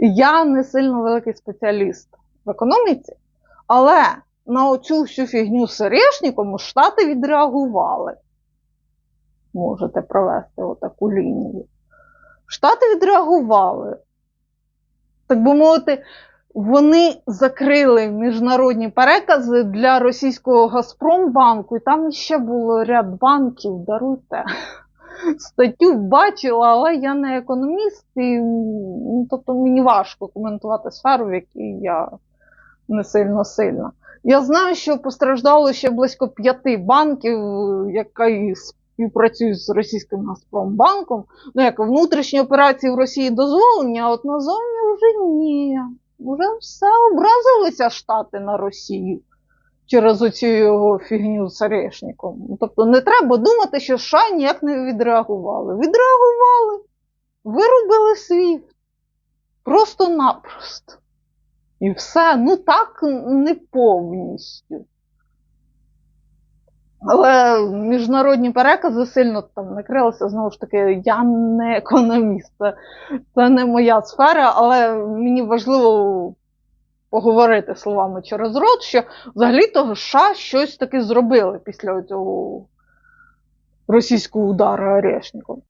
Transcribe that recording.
Я не сильно великий спеціаліст в економіці, але на оцю всю фігню з Орешником Штати відреагували. Можете провести отаку лінію. Штати відреагували. Так би мовити, вони закрили міжнародні перекази для російського Газпромбанку, і там ще було ряд банків, даруйте. Статтю бачила, але я не економіст, і ну, тобто мені важко коментувати сферу, в якій я не сильно сильна. Я знаю, що постраждало ще близько п'яти банків, які співпрацюють з російським Газпромбанком. Ну, як внутрішні операції в Росії дозволені, а от назовні вже ні. Вже все образилися Штати на Росію через оцю його фігню з Орешником. Ну, Тобто не треба думати, що США ніяк не відреагували. Відреагували, виробили світ. Просто-напросто. І все, ну так не повністю. Але міжнародні перекази сильно там накрилися. Знову ж таки, я не економіст, це, це не моя сфера, але мені важливо поговорити словами через рот, що взагалі того США щось таки зробили після цього російського удару Орешником.